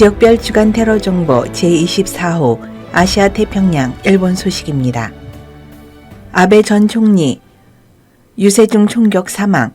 지역별 주간 테러 정보 제24호 아시아 태평양 일본 소식입니다. 아베 전 총리 유세중 총격 사망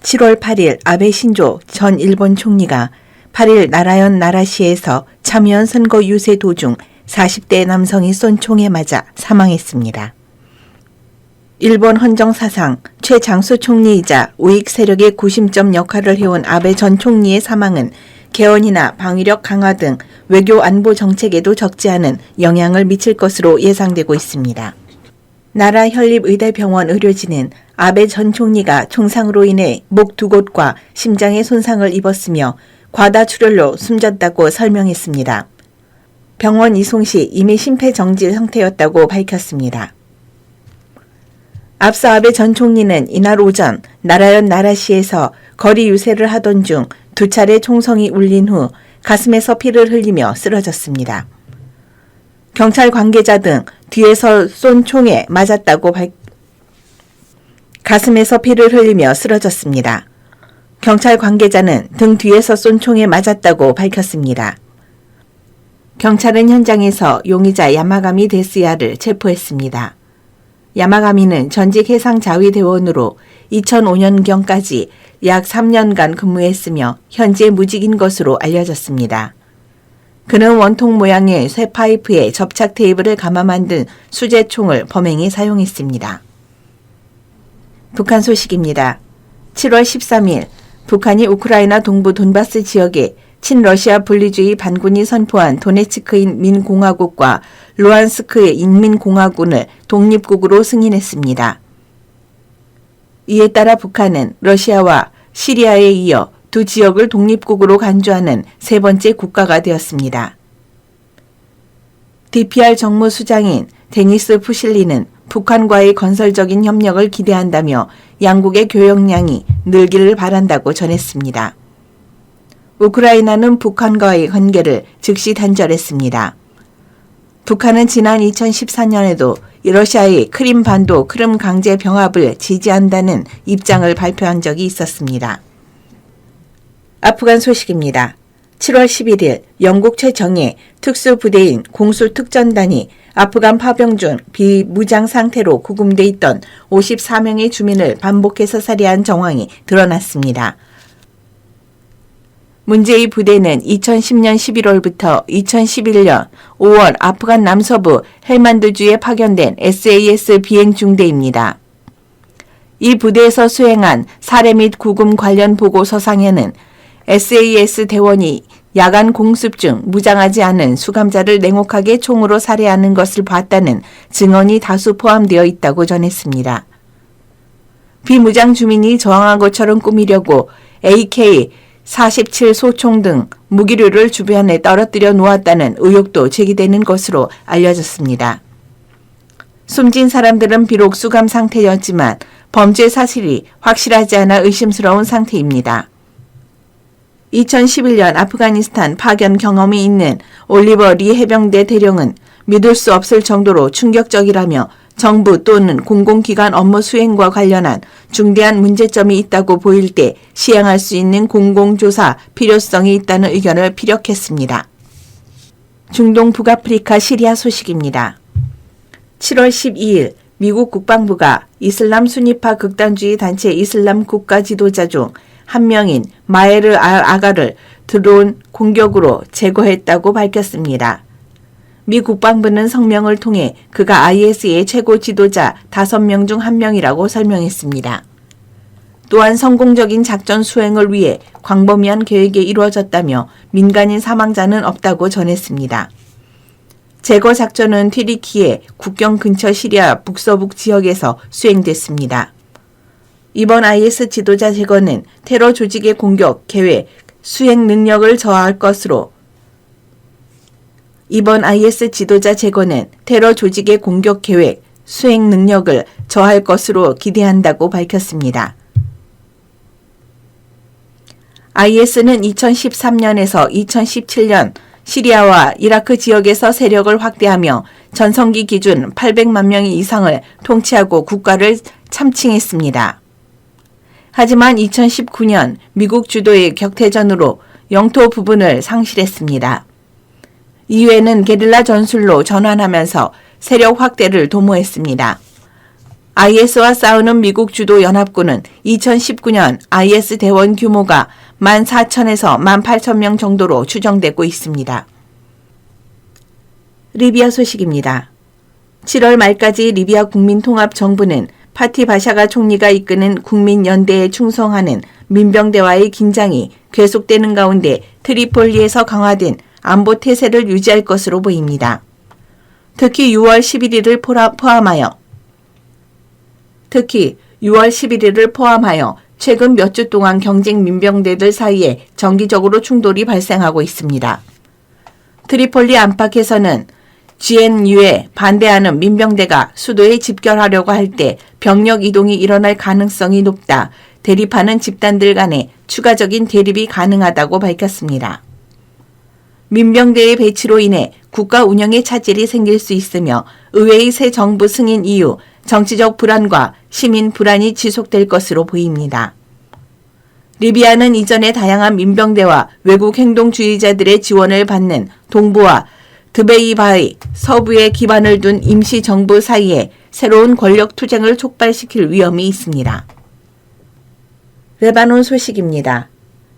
7월 8일 아베 신조 전 일본 총리가 8일 나라현 나라시에서 참여연 선거 유세 도중 40대 남성이 쏜 총에 맞아 사망했습니다. 일본 헌정사상 최장수 총리이자 우익 세력의 구심점 역할을 해온 아베 전 총리의 사망은 개헌이나 방위력 강화 등 외교 안보 정책에도 적지 않은 영향을 미칠 것으로 예상되고 있습니다. 나라 현립의대병원 의료진은 아베 전 총리가 총상으로 인해 목 두 곳과 심장에 손상을 입었으며 과다 출혈로 숨졌다고 설명했습니다. 병원 이송 시 이미 심폐정지 상태였다고 밝혔습니다. 앞서 아베 전 총리는 이날 오전 나라현 나라시에서 거리 유세를 하던 중 두 차례 총성이 울린 후 가슴에서 피를 흘리며 쓰러졌습니다. 경찰 관계자 등 뒤에서 쏜 총에 맞았다고 밝 가슴에서 피를 흘리며 쓰러졌습니다. 경찰 관계자는 등 뒤에서 쏜 총에 맞았다고 밝혔습니다. 경찰은 현장에서 용의자 야마가미 데스야를 체포했습니다. 야마가미는 전직 해상 자위대원으로 2005년경까지 약 3년간 근무했으며 현재 무직인 것으로 알려졌습니다. 그는 원통 모양의 쇠 파이프에 접착 테이프를 감아 만든 수제총을 범행에 사용했습니다. 북한 소식입니다. 7월 13일 북한이 우크라이나 동부 돈바스 지역에 친러시아 분리주의 반군이 선포한 도네츠크인 민공화국과 루안스크의 인민공화군을 독립국으로 승인했습니다. 이에 따라 북한은 러시아와 시리아에 이어 두 지역을 독립국으로 간주하는 세 번째 국가가 되었습니다. DPR 정무수장인 데니스 푸실리는 북한과의 건설적인 협력을 기대한다며 양국의 교역량이 늘기를 바란다고 전했습니다. 우크라이나는 북한과의 관계를 즉시 단절했습니다. 북한은 지난 2014년에도 러시아의 크림 반도 크림 강제 병합을 지지한다는 입장을 발표한 적이 있었습니다. 아프간 소식입니다. 7월 11일 영국 최정예 특수부대인 공수특전단이 아프간 파병 중 비무장 상태로 구금돼 있던 54명의 주민을 반복해서 살해한 정황이 드러났습니다. 문제의 부대는 2010년 11월부터 2011년 5월 아프간 남서부 헬만드주에 파견된 SAS 비행 중대입니다. 이 부대에서 수행한 살해 및 구금 관련 보고서상에는 SAS 대원이 야간 공습 중 무장하지 않은 수감자를 냉혹하게 총으로 살해하는 것을 봤다는 증언이 다수 포함되어 있다고 전했습니다. 비무장 주민이 저항한 것처럼 꾸미려고 AK 47 소총 등 무기류를 주변에 떨어뜨려 놓았다는 의혹도 제기되는 것으로 알려졌습니다. 숨진 사람들은 비록 수감 상태였지만 범죄 사실이 확실하지 않아 의심스러운 상태입니다. 2011년 아프가니스탄 파견 경험이 있는 올리버 리 해병대 대령은 믿을 수 없을 정도로 충격적이라며 정부 또는 공공기관 업무 수행과 관련한 중대한 문제점이 있다고 보일 때 시행할 수 있는 공공조사 필요성이 있다는 의견을 피력했습니다. 중동 북아프리카 시리아 소식입니다. 7월 12일 미국 국방부가 이슬람 순위파 극단주의 단체 이슬람 국가 지도자 중 한 명인 마에르 알 아가를 드론 공격으로 제거했다고 밝혔습니다. 미 국방부는 성명을 통해 그가 IS의 최고 지도자 5명 중 1명이라고 설명했습니다. 또한 성공적인 작전 수행을 위해 광범위한 계획이 이루어졌다며 민간인 사망자는 없다고 전했습니다. 제거 작전은 튀리키의 국경 근처 시리아 북서북 지역에서 수행됐습니다. 이번 IS 지도자 제거는 테러 조직의 공격, 계획, 수행 능력을 저하할 것으로 이번 IS 지도자 제거는 테러 조직의 공격 계획, 수행 능력을 저할 것으로 기대한다고 밝혔습니다. IS는 2013년에서 2017년 시리아와 이라크 지역에서 세력을 확대하며 전성기 기준 800만 명 이상을 통치하고 국가를 참칭했습니다. 하지만 2019년 미국 주도의 격퇴전으로 영토 부분을 상실했습니다. 이후에는 게릴라 전술로 전환하면서 세력 확대를 도모했습니다. IS와 싸우는 미국 주도 연합군은 2019년 IS 대원 규모가 14,000에서 18,000명 정도로 추정되고 있습니다. 리비아 소식입니다. 7월 말까지 리비아 국민통합정부는 파티 바샤가 총리가 이끄는 국민연대에 충성하는 민병대와의 긴장이 계속되는 가운데 트리폴리에서 강화된 안보 태세를 유지할 것으로 보입니다. 특히 6월 11일을 포함하여 특히 6월 11일을 포함하여 최근 몇 주 동안 경쟁 민병대들 사이에 정기적으로 충돌이 발생하고 있습니다. 트리폴리 안팎에서는 GNU에 반대하는 민병대가 수도에 집결하려고 할 때 병력 이동이 일어날 가능성이 높다. 대립하는 집단들 간에 추가적인 대립이 가능하다고 밝혔습니다. 민병대의 배치로 인해 국가 운영에 차질이 생길 수 있으며 의회의 새 정부 승인 이후 정치적 불안과 시민 불안이 지속될 것으로 보입니다. 리비아는 이전에 다양한 민병대와 외국 행동주의자들의 지원을 받는 동부와 드베이바의 서부에 기반을 둔 임시 정부 사이에 새로운 권력 투쟁을 촉발시킬 위험이 있습니다. 레바논 소식입니다.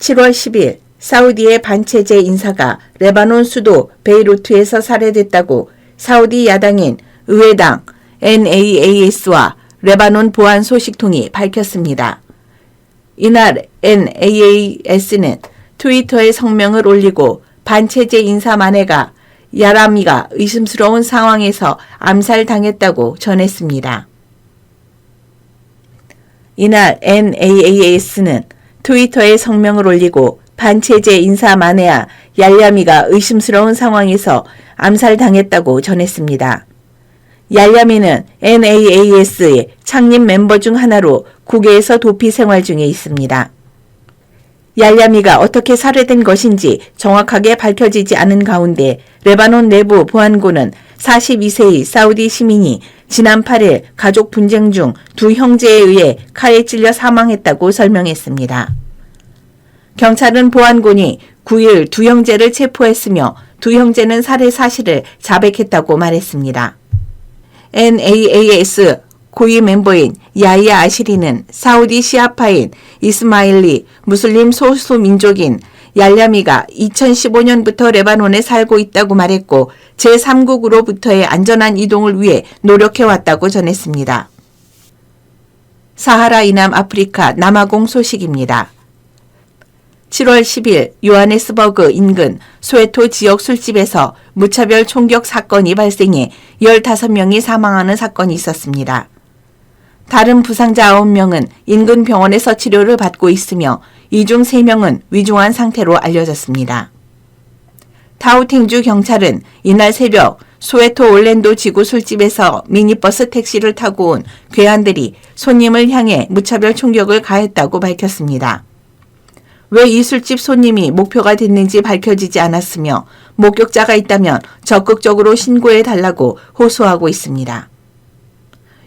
7월 10일 사우디의 반체제 인사가 레바논 수도 베이루트에서 살해됐다고 사우디 야당인 의회당 NAAS와 레바논 보안 소식통이 밝혔습니다. 이날 NAAS는 트위터에 성명을 올리고 반체제 인사 만해가 야라미가 의심스러운 상황에서 암살당했다고 전했습니다. 이날 NAAS는 트위터에 성명을 올리고 반체제 인사 마네아 얄야미가 의심스러운 상황에서 암살당했다고 전했습니다. 얄야미는 NAAS의 창립 멤버 중 하나로 국외에서 도피 생활 중에 있습니다. 얄야미가 어떻게 살해된 것인지 정확하게 밝혀지지 않은 가운데 레바논 내부 보안고는 42세의 사우디 시민이 지난 8일 가족 분쟁 중 두 형제에 의해 칼에 찔려 사망했다고 설명했습니다. 경찰은 보안군이 9일 두 형제를 체포했으며 두 형제는 살해 사실을 자백했다고 말했습니다. NAAS 고위 멤버인 야이야 아시리는 사우디 시아파인 이스마일리 무슬림 소수 민족인 얄야미가 2015년부터 레바논에 살고 있다고 말했고 제3국으로부터의 안전한 이동을 위해 노력해왔다고 전했습니다. 사하라 이남 아프리카 남아공 소식입니다. 7월 10일 요하네스버그 인근 소에토 지역 술집에서 무차별 총격 사건이 발생해 15명이 사망하는 사건이 있었습니다. 다른 부상자 9명은 인근 병원에서 치료를 받고 있으며 이 중 3명은 위중한 상태로 알려졌습니다. 타우탱주 경찰은 이날 새벽 소에토 올랜도 지구 술집에서 미니버스 택시를 타고 온 괴한들이 손님을 향해 무차별 총격을 가했다고 밝혔습니다. 왜 이 술집 손님이 목표가 됐는지 밝혀지지 않았으며 목격자가 있다면 적극적으로 신고해 달라고 호소하고 있습니다.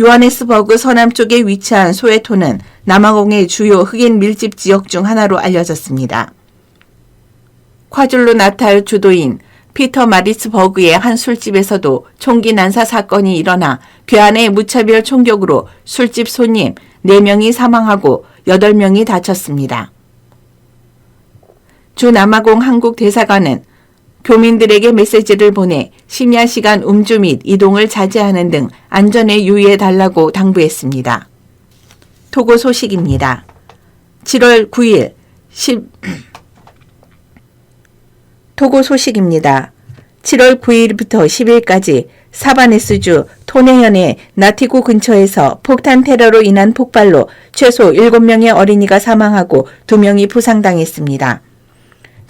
요하네스버그 서남쪽에 위치한 소에토는 남아공의 주요 흑인 밀집 지역 중 하나로 알려졌습니다. 콰줄루 나탈 주도인 피터 마리스버그의 한 술집에서도 총기 난사 사건이 일어나 괴한의 무차별 총격으로 술집 손님 4명이 사망하고 8명이 다쳤습니다. 주 남아공 한국 대사관은 교민들에게 메시지를 보내 심야 시간 음주 및 이동을 자제하는 등 안전에 유의해 달라고 당부했습니다. 토고 소식입니다. 7월 9일 10 토고 소식입니다. 7월 9일부터 10일까지 사바네스주 토네현의 나티구 근처에서 폭탄 테러로 인한 폭발로 최소 7명의 어린이가 사망하고 2명이 부상당했습니다.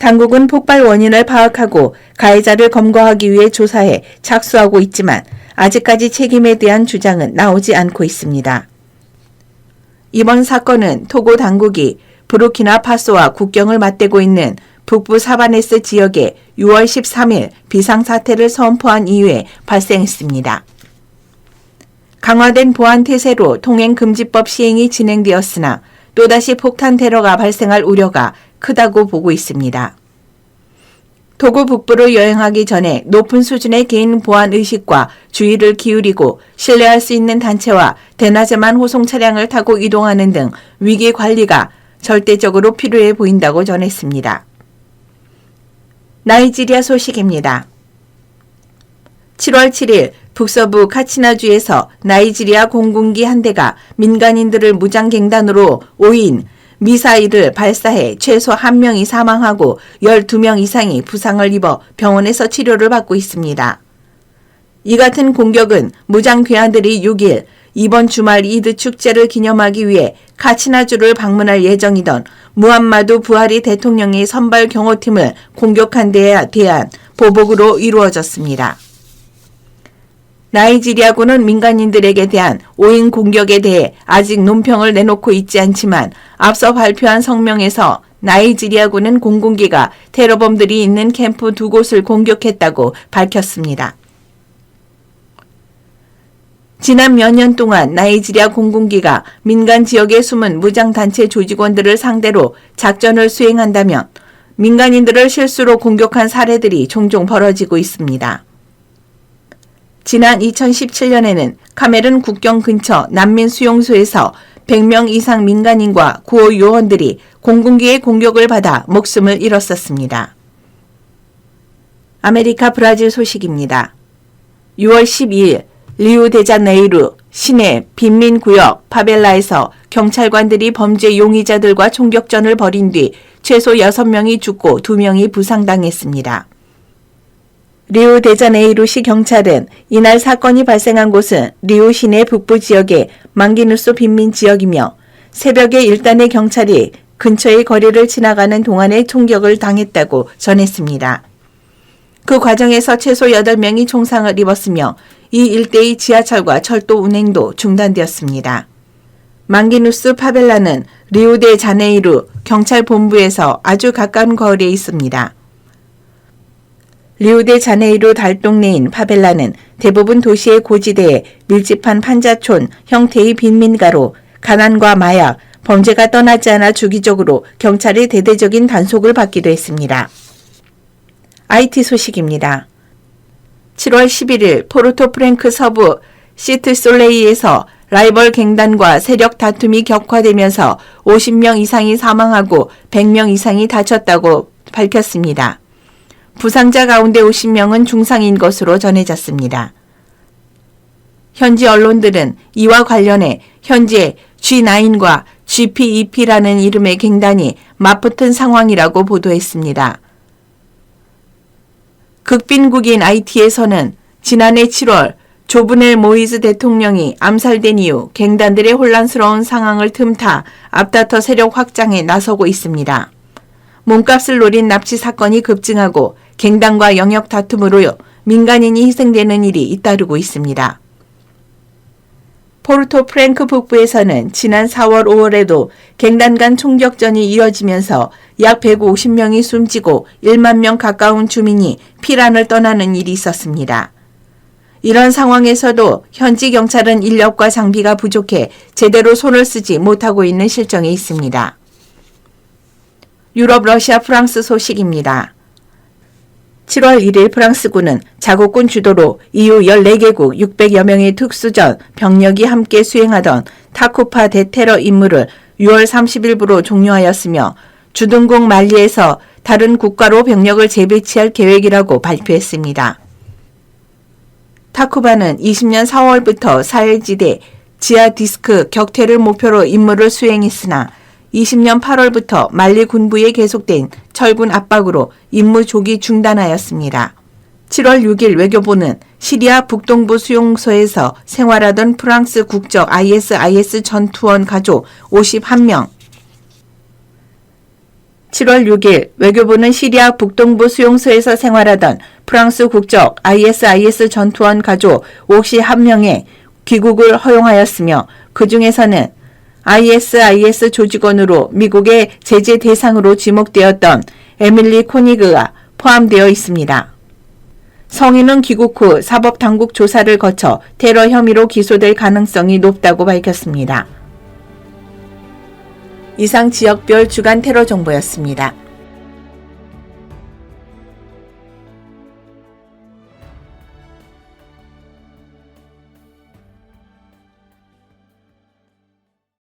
당국은 폭발 원인을 파악하고 가해자를 검거하기 위해 조사해 착수하고 있지만 아직까지 책임에 대한 주장은 나오지 않고 있습니다. 이번 사건은 토고 당국이 부르키나 파소와 국경을 맞대고 있는 북부 사바네스 지역에 6월 13일 비상사태를 선포한 이후에 발생했습니다. 강화된 보안 태세로 통행금지법 시행이 진행되었으나 또다시 폭탄 테러가 발생할 우려가 크다고 보고 있습니다. 도구 북부로 여행하기 전에 높은 수준의 개인 보안 의식과 주의를 기울이고 신뢰할 수 있는 단체와 대낮에만 호송 차량을 타고 이동하는 등 위기 관리가 절대적으로 필요해 보인다고 전했습니다. 나이지리아 소식입니다. 7월 7일 북서부 카치나주에서 나이지리아 공군기 한 대가 민간인들을 무장갱단으로 5인 미사일을 발사해 최소 1명이 사망하고 12명 이상이 부상을 입어 병원에서 치료를 받고 있습니다. 이 같은 공격은 무장 괴한들이 6일 이번 주말 이드 축제를 기념하기 위해 카치나주를 방문할 예정이던 무함마두 부하리 대통령의 선발 경호팀을 공격한 데에 대한 보복으로 이루어졌습니다. 나이지리아군은 민간인들에게 대한 오인 공격에 대해 아직 논평을 내놓고 있지 않지만 앞서 발표한 성명에서 나이지리아군은 공군기가 테러범들이 있는 캠프 두 곳을 공격했다고 밝혔습니다. 지난 몇 년 동안 나이지리아 공군기가 민간 지역에 숨은 무장단체 조직원들을 상대로 작전을 수행한다면 민간인들을 실수로 공격한 사례들이 종종 벌어지고 있습니다. 지난 2017년에는 카메른 국경 근처 난민 수용소에서 100명 이상 민간인과 구호 요원들이 공군기의 공격을 받아 목숨을 잃었었습니다. 아메리카 브라질 소식입니다. 6월 12일 리우데자네이루 시내 빈민구역 파벨라에서 경찰관들이 범죄 용의자들과 총격전을 벌인 뒤 최소 6명이 죽고 2명이 부상당했습니다. 리우데자네이루시 경찰은 이날 사건이 발생한 곳은 리우 시내 북부 지역의 망기누스 빈민 지역이며 새벽에 일단의 경찰이 근처의 거리를 지나가는 동안에 총격을 당했다고 전했습니다. 그 과정에서 최소 8명이 총상을 입었으며 이 일대의 지하철과 철도 운행도 중단되었습니다. 망기누스 파벨라는 리우데 자네이루 경찰 본부에서 아주 가까운 거리에 있습니다. 리우데 자네이루 달동네인 파벨라는 대부분 도시의 고지대에 밀집한 판자촌 형태의 빈민가로 가난과 마약, 범죄가 떠나지 않아 주기적으로 경찰의 대대적인 단속을 받기도 했습니다. IT 소식입니다. 7월 11일 포르토 프랭크 서부 시트 솔레이에서 라이벌 갱단과 세력 다툼이 격화되면서 50명 이상이 사망하고 100명 이상이 다쳤다고 밝혔습니다. 부상자 가운데 50명은 중상인 것으로 전해졌습니다. 현지 언론들은 이와 관련해 현재 G9과 GPEP라는 이름의 갱단이 맞붙은 상황이라고 보도했습니다. 극빈국인 IT에서는 지난해 7월 조브넬 모이즈 대통령이 암살된 이후 갱단들의 혼란스러운 상황을 틈타 앞다퉈 세력 확장에 나서고 있습니다. 몸값을 노린 납치 사건이 급증하고 갱단과 영역 다툼으로 민간인이 희생되는 일이 잇따르고 있습니다. 포르토 프랭크 북부에서는 지난 4월 5월에도 갱단 간 총격전이 이어지면서 약 150명이 숨지고 1만 명 가까운 주민이 피란을 떠나는 일이 있었습니다. 이런 상황에서도 현지 경찰은 인력과 장비가 부족해 제대로 손을 쓰지 못하고 있는 실정에 있습니다. 유럽, 러시아, 프랑스 소식입니다. 7월 1일 프랑스군은 자국군 주도로 EU 14개국 600여 명의 특수전 병력이 함께 수행하던 타쿠파 대테러 임무를 6월 30일부로 종료하였으며 주둔국 말리에서 다른 국가로 병력을 재배치할 계획이라고 발표했습니다. 타쿠바는 20년 4월부터 사헬지대 지하 디스크 격퇴를 목표로 임무를 수행했으나 20년 8월부터 말리 군부에 계속된 철군 압박으로 임무 조기 중단하였습니다. 7월 6일 외교부는 시리아 북동부 수용소에서 생활하던 프랑스 국적 ISIS 전투원 가족 51명 7월 6일 외교부는 시리아 북동부 수용소에서 생활하던 프랑스 국적 ISIS 전투원 가족 51명의 귀국을 허용하였으며 그 중에서는 ISIS 조직원으로 미국의 제재 대상으로 지목되었던 에밀리 코니그가 포함되어 있습니다. 성인은 귀국 후 사법 당국 조사를 거쳐 테러 혐의로 기소될 가능성이 높다고 밝혔습니다. 이상 지역별 주간 테러 정보였습니다.